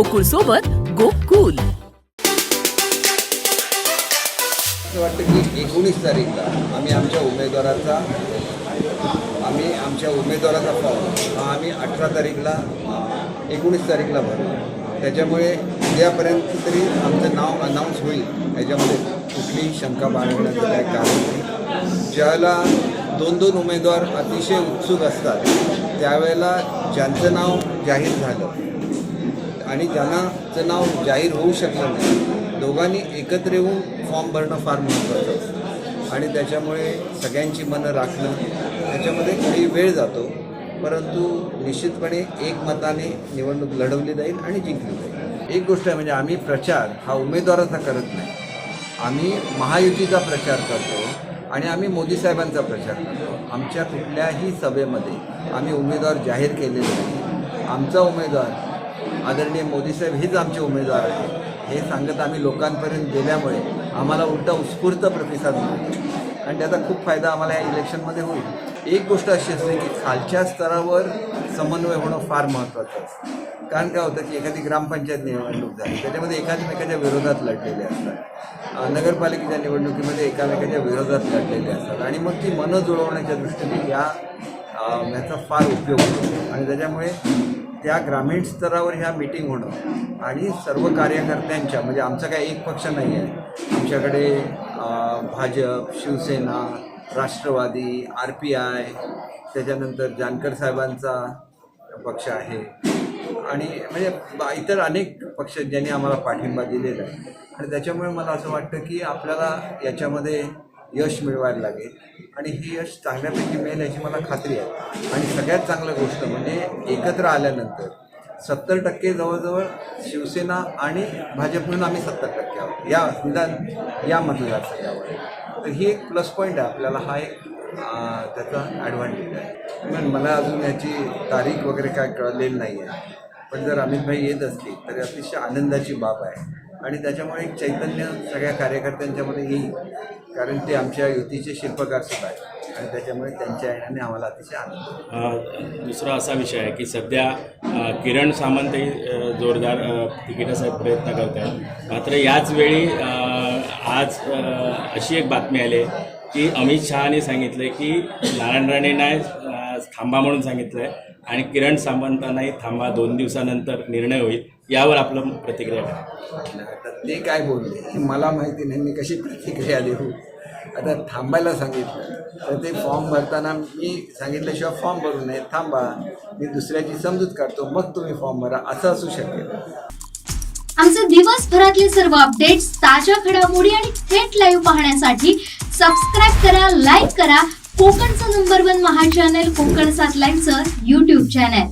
गोकुळ सोबत गोकुल. असं वाटतं की एकोणीस तारीखला आम्ही आमच्या उमेदवाराचा आम्ही आमच्या उमेदवाराचा फॉर्म हा आम्ही अठरा तारीखला एकोणीस तारीखला भरू त्याच्यामुळे उद्यापर्यंत तरी आमचं नाव अनाऊन्स होईल. याच्यामध्ये कुठलीही शंका बाळगण्याचं काय कारण नाही. ज्यावेळेला दोन दोन उमेदवार अतिशय उत्सुक असतात त्यावेळेला ज्यांचं नाव जाहीर झालं आणि ज्यांनाचं नाव जाहीर होऊ शकलं नाही दोघांनी एकत्र येऊन फॉर्म भरणं फार महत्त्वाचं असतं. आणि त्याच्यामुळे सगळ्यांची मनं राखणं त्याच्यामध्ये काही वेळ जातो परंतु निश्चितपणे एक मताने निवडणूक लढवली जाईल आणि जिंकली जाईल. एक गोष्ट आहे म्हणजे आम्ही प्रचार हा उमेदवाराचा करत नाही. आम्ही महायुतीचा प्रचार करतो आणि आम्ही मोदी साहेबांचा प्रचार करतो. आमच्या कुठल्याही सभेमध्ये आम्ही उमेदवार जाहीर केलेले नाही. आमचा उमेदवार आदरणीय मोदी साहेब हेच आमचे उमेदवार आहेत हे सांगत आम्ही लोकांपर्यंत गेल्यामुळे आम्हाला उलटा उत्स्फूर्त प्रतिसाद मिळतो. आणि त्याचा खूप फायदा आम्हाला या इलेक्शनमध्ये होईल. एक गोष्ट अशी असते की खालच्या स्तरावर समन्वय होणं फार महत्त्वाचं असतं. कारण काय होतं की एखादी ग्रामपंचायत निवडणूक झाली त्याच्यामध्ये एकामेकाच्या विरोधात लढलेले असतात. नगरपालिकेच्या निवडणुकीमध्ये एकामेकाच्या विरोधात लढलेले असतात. आणि मग ती मनं जुळवण्याच्या दृष्टीने या ह्याचा फार उपयोग होतो. आणि त्याच्यामुळे त्या ग्रामीण स्तरावर ह्या मीटिंग होणं आणि सर्व कार्यकर्त्यांच्या म्हणजे आमचा काही एक पक्ष नाही आहे. आमच्याकडे Bhajap Shivsena Rashtravadi R P I त्याच्यानंतर जानकर साहेबांचा पक्ष आहे. आणि म्हणजे बा- इतर अनेक पक्ष ज्यांनी आम्हाला पाठिंबा दिलेला आहे. आणि त्याच्यामुळे मला असं वाटतं की आपल्याला याच्यामध्ये यश मिळवायला लागेल. आणि हे यश चांगल्यापैकी मिळेल याची मला खात्री आहे. आणि सगळ्यात चांगलं गोष्ट म्हणजे एकत्र आल्यानंतर सत्तर टक्के जवळजवळ शिवसेना आणि भाजप म्हणून आम्ही सत्तर टक्के आहोत. या निदान या मतदारसंघावर. तर ही एक प्लस पॉईंट आहे. आपल्याला हा एक त्याचा ॲडव्हान्टेज आहे. पण मला अजून याची तारीख वगैरे काय कळलेली नाही आहे पण जर अमित भाई येत असतील तर अतिशय आनंदाची बाब आहे. आणि त्याच्यामुळे एक चैतन्य सगळ्या कार्यकर्त्यांच्यामध्ये येईल. कारण ते आमच्या युतीचे शिल्पकार सुद्धा आहेत. आणि त्याच्यामुळे त्यांच्या येण्याने आम्हाला अतिशय आनंद दुसरा असा विषय आहे की सध्या किरण सामंतही जोरदार तिकिटासाठी प्रयत्न करत आहेत मात्र याच वेळी आज अशी एक बातमी आली आहे की अमित शहाने सांगितलं की नारायण राणेंना थांबा म्हणून सांगितलं आहे आणि किरण सामंतांनाही थांबा दोन दिवसानंतर निर्णय होईल. यावर आपलं प्रतिक्रिया काय आता ते काय बोलले? हे मला माहिती नाही मी कशी प्रतिक्रिया देऊ? आता थांबायला सांगितलं. तर ते फॉर्म भरताना मी सांगितल्याशिवाय फॉर्म भरू नये. थांबा मी दुसऱ्याची समजूत काढतो मग तुम्ही फॉर्म भरा. असं असू शकेल. आमचे दिवसभरातले सर्व अपडेट्स ताज्या घडामोडी आणि थेट लाईव्ह पाहण्यासाठी सबस्क्राईब करा लाईक करा. कोकणचं number one Maha channel Kokan सात लाईनचं युट्यूब चॅनल